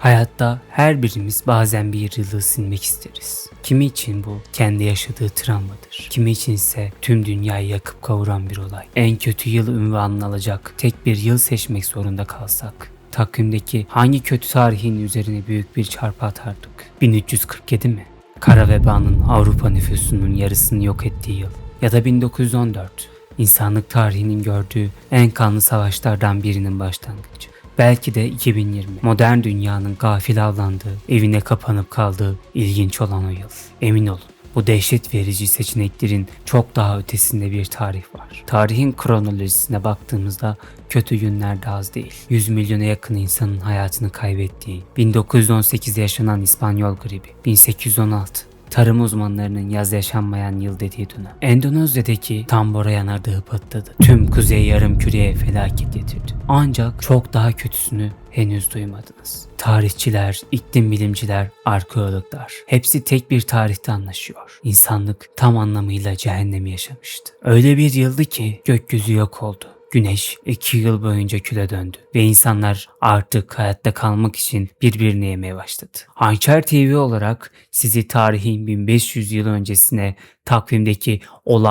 Hayatta her birimiz bazen bir yılı silmek isteriz. Kimi için bu kendi yaşadığı travmadır. Kimi için ise tüm dünyayı yakıp kavuran bir olay. En kötü yıl ünvanını alacak tek bir yıl seçmek zorunda kalsak takvimdeki hangi kötü tarihin üzerine büyük bir çarpı atardık? 1347 mi? Kara vebanın Avrupa nüfusunun yarısını yok ettiği yıl. Ya da 1914. İnsanlık tarihinin gördüğü en kanlı savaşlardan birinin başlangıcı. Belki de 2020. Modern dünyanın gafil avlandığı, evine kapanıp kaldığı ilginç olan o yıl. Emin olun bu dehşet verici seçeneklerin çok daha ötesinde bir tarih var. Tarihin kronolojisine baktığımızda kötü günler de az değil. 100 milyona yakın insanın hayatını kaybettiği, 1918'de yaşanan İspanyol gribi, 1816, tarım uzmanlarının yaz yaşanmayan yıl dediği dönem. Endonezya'daki Tambora yanardağı patladı. Tüm kuzey yarım küreye felaket getirdi. Ancak çok daha kötüsünü henüz duymadınız. Tarihçiler, iklim bilimciler, arkeologlar hepsi tek bir tarihte anlaşıyor. İnsanlık tam anlamıyla cehennemi yaşamıştı. Öyle bir yıldı ki gökyüzü yok oldu. Güneş iki yıl boyunca küle döndü ve insanlar artık hayatta kalmak için birbirini yemeye başladı. Hançer TV olarak sizi tarihin 1500 yıl öncesine takvimdeki o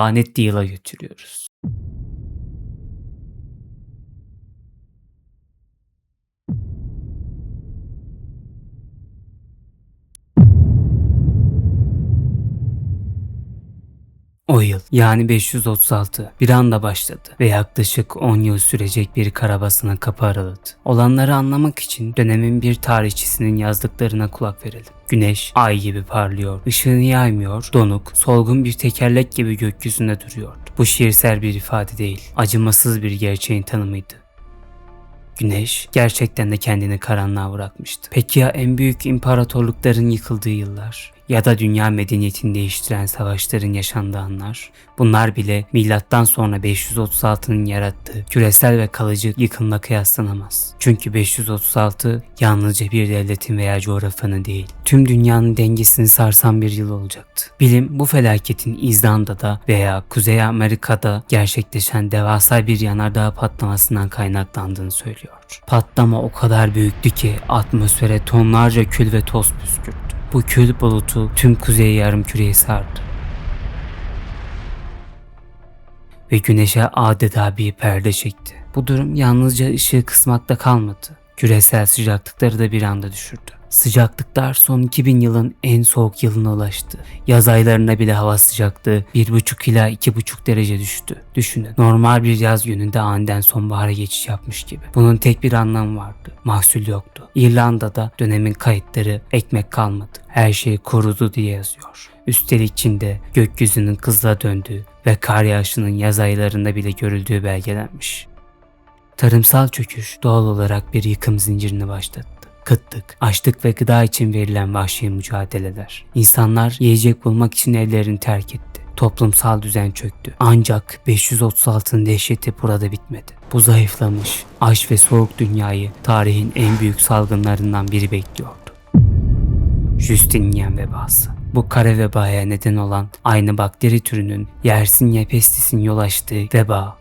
yıla götürüyoruz. O yıl yani 536 bir anda başladı ve yaklaşık 10 yıl sürecek bir karabasına kapı araladı. Olanları anlamak için dönemin bir tarihçisinin yazdıklarına kulak verelim. Güneş ay gibi parlıyor, ışığını yaymıyor, donuk, solgun bir tekerlek gibi gökyüzünde duruyordu. Bu şiirsel bir ifade değil, acımasız bir gerçeğin tanımıydı. Güneş gerçekten de kendini karanlığa bırakmıştı. Peki ya en büyük imparatorlukların yıkıldığı yıllar? ya da dünya medeniyetini değiştiren savaşların yaşandığı anlar, bunlar bile milattan sonra 536'nın yarattığı küresel ve kalıcı yıkımla kıyaslanamaz. Çünkü 536 yalnızca bir devletin veya coğrafyanın değil, tüm dünyanın dengesini sarsan bir yıl olacaktı. Bilim bu felaketin İzlanda'da veya Kuzey Amerika'da gerçekleşen devasa bir yanardağ patlamasından kaynaklandığını söylüyor. Patlama o kadar büyüktü ki atmosfere tonlarca kül ve toz püskürttü. Bu kül bulutu tüm kuzey yarım küreyi sardı. Ve güneşe adeta bir perde çekti. Bu durum yalnızca ışığı kısmakta kalmadı. Küresel sıcaklıkları da bir anda düşürdü. Sıcaklıklar son 2000 yılın en soğuk yılına ulaştı. Yaz aylarında bile hava sıcaklığı 1,5 ila 2,5 derece düştü. Düşünün normal bir yaz gününde aniden sonbahara geçiş yapmış gibi. Bunun tek bir anlamı vardı. Mahsul yoktu. İrlanda'da dönemin kayıtları ekmek kalmadı. Her şey kurudu diye yazıyor. Üstelik Çin'de gökyüzünün kızla döndüğü ve kar yağışının yaz aylarında bile görüldüğü belgelenmiş. Tarımsal çöküş doğal olarak bir yıkım zincirini başlattı kıtlık, açlık ve gıda için verilen vahşi mücadeleler. İnsanlar yiyecek bulmak için evlerini terk etti. Toplumsal düzen çöktü. Ancak 536'nın dehşeti burada bitmedi. Bu zayıflamış, aç ve soğuk dünyayı tarihin en büyük salgınlarından biri bekliyordu. Justinian vebası. Bu kara vebaya neden olan aynı bakteri türünün Yersinia pestis'in yol açtığı veba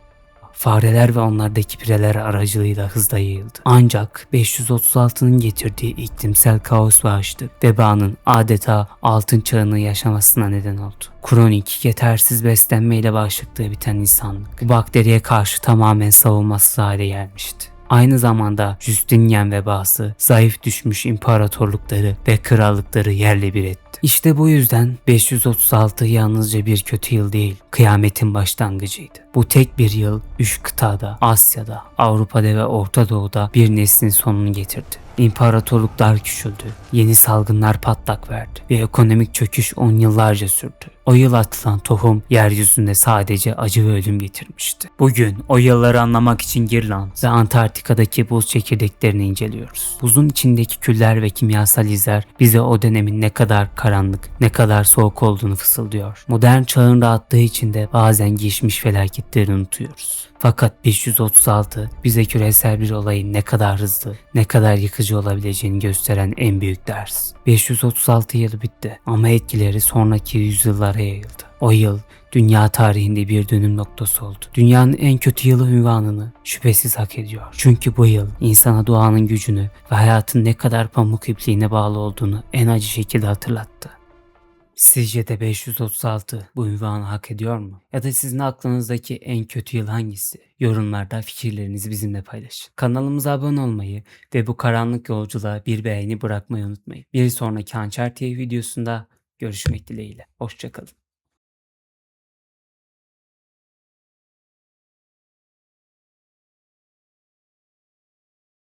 fareler ve onlardaki pireler aracılığıyla hızla yayıldı. Ancak 536'nın getirdiği iklimsel kaos ve açlık vebanın adeta altın çağını yaşamasına neden oldu. Kronik, yetersiz beslenmeyle bağışıklığı biten insanlık bu bakteriye karşı tamamen savunmasız hale gelmişti. Aynı zamanda Justinian vebası zayıf düşmüş imparatorlukları ve krallıkları yerle bir etti. İşte bu yüzden 536 yalnızca bir kötü yıl değil, kıyametin başlangıcıydı. Bu tek bir yıl üç kıtada, Asya'da, Avrupa'da ve Orta Doğu'da bir neslin sonunu getirdi. İmparatorluklar küçüldü, yeni salgınlar patlak verdi ve ekonomik çöküş on yıllarca sürdü. O yıl atılan tohum yeryüzünde sadece acı ve ölüm getirmişti. Bugün o yılları anlamak için Girland ve Antarktika'daki buz çekirdeklerini inceliyoruz. Buzun içindeki küller ve kimyasal izler bize o dönemin ne kadar karanlık, ne kadar soğuk olduğunu fısıldıyor. Modern çağın rahatlığı içinde bazen geçmiş felaketleri unutuyoruz. Fakat 536 bize küresel bir olayın ne kadar hızlı, ne kadar yıkıcı olabileceğini gösteren en büyük ders. 536 yılı bitti ama etkileri sonraki yüzyıllara yayıldı. O yıl dünya tarihinde bir dönüm noktası oldu. Dünyanın en kötü yılı ünvanını şüphesiz hak ediyor. Çünkü bu yıl insana doğanın gücünü ve hayatın ne kadar pamuk ipliğine bağlı olduğunu en acı şekilde hatırlattı. Sizce de 536 bu ünvanı hak ediyor mu? Ya da sizin aklınızdaki en kötü yıl hangisi? Yorumlarda fikirlerinizi bizimle paylaşın. Kanalımıza abone olmayı ve bu karanlık yolculuğa bir beğeni bırakmayı unutmayın. Bir sonraki Hançer TV videosunda görüşmek dileğiyle. Hoşçakalın.